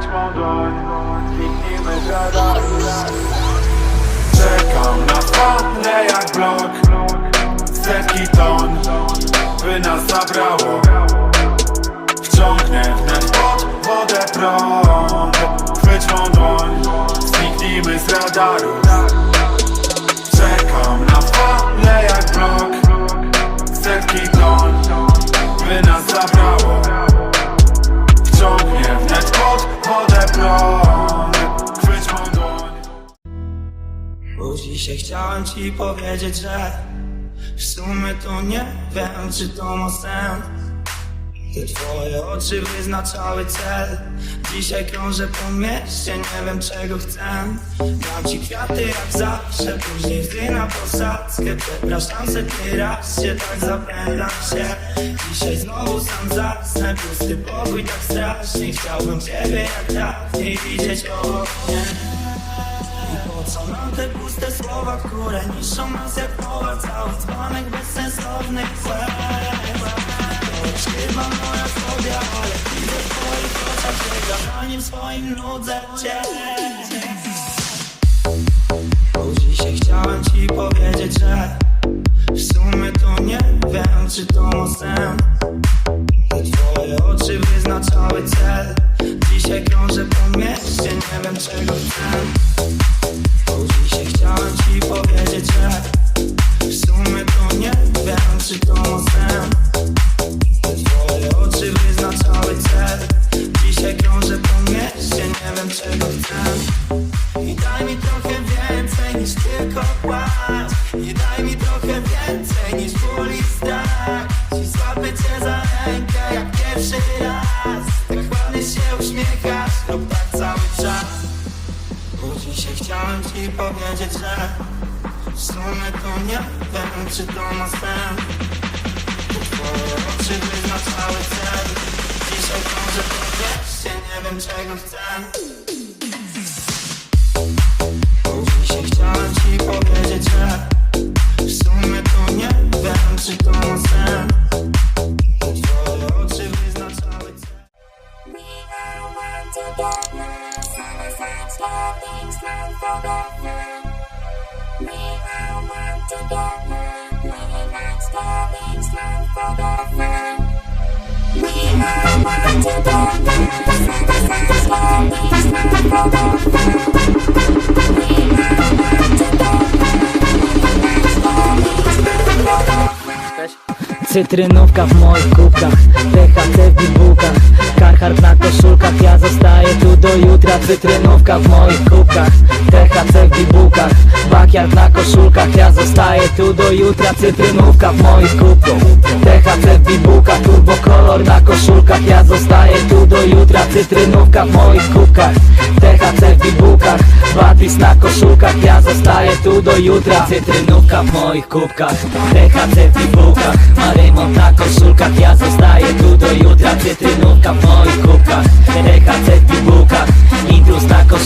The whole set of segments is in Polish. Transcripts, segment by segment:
Weź mą dłoń, kliknijmy żadami Czekam na falę jak blok. Setki ton, by nas zabrało. Wciągnę wnet pod wodę prąd. Chwyć mą dłoń, zniknijmy z radaru. Dzisiaj chciałem ci powiedzieć, że w sumie to nie wiem, czy to ma sens. Te twoje oczy wyznaczały cel Dzisiaj krążę po mieście, nie wiem czego chcę. Dam ci kwiaty jak zawsze, później gdy na posadzkę Przepraszam se ty raz się tak zapędam się. Dzisiaj znowu sam zasnę, pusty pokój tak strasznie. Chciałbym ciebie jak dawniej widzieć obok mnie co nam te puste słowa, które niszczą nas jak mowa Cały dzwonek bezsensownych już chyba moja fobia, ale widzę w twoich oczach Że zadaniem swoim nudzę cię. Bo dzisiaj chciałem ci powiedzieć, że W sumie to nie wiem, czy to ma sens. Twoje oczy wyznaczały cel. Dzisiaj krążę po mieście, nie wiem czego chcę rękę jak pierwszy raz. Tak ładnie się uśmiechasz lub tak cały czas. Bo dzisiaj chciałem ci powiedzieć, że W sumie to nie wiem czy to ma sens twoje oczy wyznaczały cel. Dzisiaj krążę po mieście, nie wiem czego chcę get lost on the sidestep, things run the. We all want to get one, living lifestyle, things run for the fun. We one. Cytrynówka w moich kubkach THC w bibułkach Carhartt na koszulkach Ja zostaję tu do jutra Cytrynówka w moich kubkach THC w bibułkach Backyard na koszulkach Ja zostaję tu do jutra Cytrynówka w moich kubkach THC w bibułkach Turbo kolor na koszulkach Ja zostaję tu do jutra Cytrynówka w moich kubkach THC w bibułkach Batwis na koszulkach Ja zostaję tu do jutra Cytrynówka w moich kubkach THC w bibułkach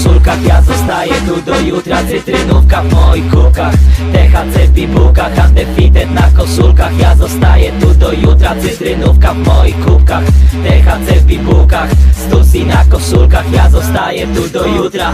koszulkach Ja zostaję tu do jutra Cytrynówka w moich kubkach THC w bibułkach Undefeated na koszulkach. Ja zostaję tu do jutra Cytrynówka w moich kubkach THC w bibułkach Stussy na koszulkach. Ja zostaję tu do jutra